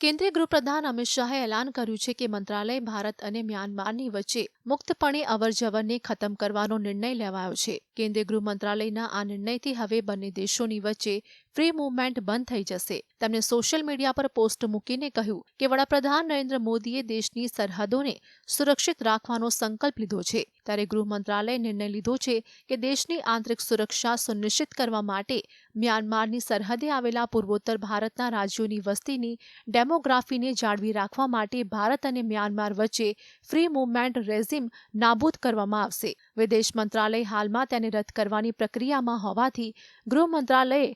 કેન્દ્રીય ગૃહપ્રધાન અમિત શાહે એલાન કર્યું છે કે મંત્રાલય ભારત અને મ્યાનમારની વચ્ચે મુક્તપણે અવરજવરને ખતમ કરવાનો નિર્ણય લેવાયો છે. કેન્દ્રીય ગૃહ મંત્રાલયના આ નિર્ણયથી હવે બંને દેશોની વચ્ચે ફ્રી મુવમેન્ટ બંધ થઈ જશે. તેમણે સોશિયલ મીડિયા પર પોસ્ટ મૂકીને કહ્યું કે વડાપ્રધાન નરેન્દ્ર મોદીએ દેશની સરહદોને સુરક્ષિત રાખવાનો સંકલ્પ લીધો છે. ત્યારે ગૃહ મંત્રાલયે નિર્ણય લીધો છે કે દેશની આંતરિક સુરક્ષા સુનિશ્ચિત કરવા માટે મ્યાનમારની સરહદે આવેલા પૂર્વોત્તર ભારતના રાજ્યોની વસ્તીની ડેમોગ્રાફીને જાળવી રાખવા માટે ભારત અને મ્યાનમાર વચ્ચે ફ્રી મુવમેન્ટ રેઝિમ નાબૂદ કરવામાં આવશે. વિદેશ મંત્રાલય હાલમાં તેને રદ કરવાની પ્રક્રિયામાં હોવાથી ગૃહ મંત્રાલયે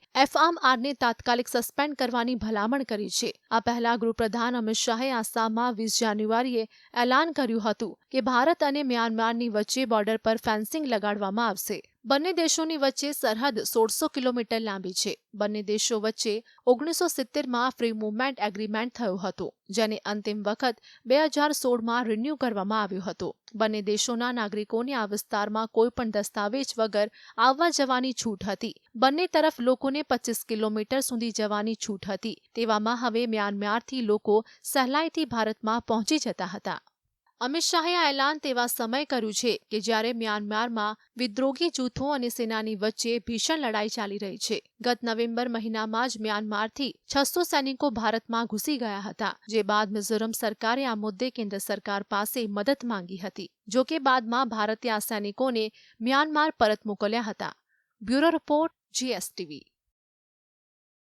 એફઆરને તાત્કાલિક સસ્પેન્ડ કરવાની ભલામણ કરી છે. આ પહેલા ગૃહપ્રધાન અમિત શાહે આસામમાં વીસ જાન્યુઆરીએ એલાન કર્યું હતું કે ભારત અને મ્યાનમારની વચ્ચે બોર્ડર પર ફેન્સિંગ લગાડવામાં આવશે. બંને દેશોની વચ્ચે સરહદ સોળસો કિલોમીટર લાંબી છે. બંને દેશો વચ્ચે ઓગણીસો સિત્તેરમાં ફ્રી મૂવમેન્ટ એગ્રીમેન્ટ થયું હતું, જેને અંતિમ વખત બે હજાર સોળમાં રિન્યૂ કરવામાં આવ્યું હતું. બંને દેશોના નાગરિકોને આ વિસ્તારમાં કોઈ પણ દસ્તાવેજ વગર આવવા જવાની છૂટ હતી. બંને તરફ લોકોને પચીસ કિલોમીટર સુધી જવાની છૂટ હતી. તેવામાં હવે મ્યાનમારથી લોકો સહેલાઈથી ભારતમાં પહોંચી જતા હતા. અમિત શાહે આ એલાન તેવા સમય કર્યું છે કે જ્યારે મ્યાનમારમાં વિદ્રોહી જૂથો અને સેનાની વચ્ચે ભીષણ લડાઈ ચાલી રહી છે. ગત નવેમ્બર મહિનામાં જ મ્યાનમારથી છસો સૈનિકો ભારતમાં ઘૂસી ગયા હતા, જે બાદ મિઝોરમ સરકારે આ મુદ્દે કેન્દ્ર સરકાર પાસે મદદ માંગી હતી. જો કે બાદમાં ભારતે આ સૈનિકોને મ્યાનમાર પરત મોકલ્યા હતા. Bureau report, GSTV.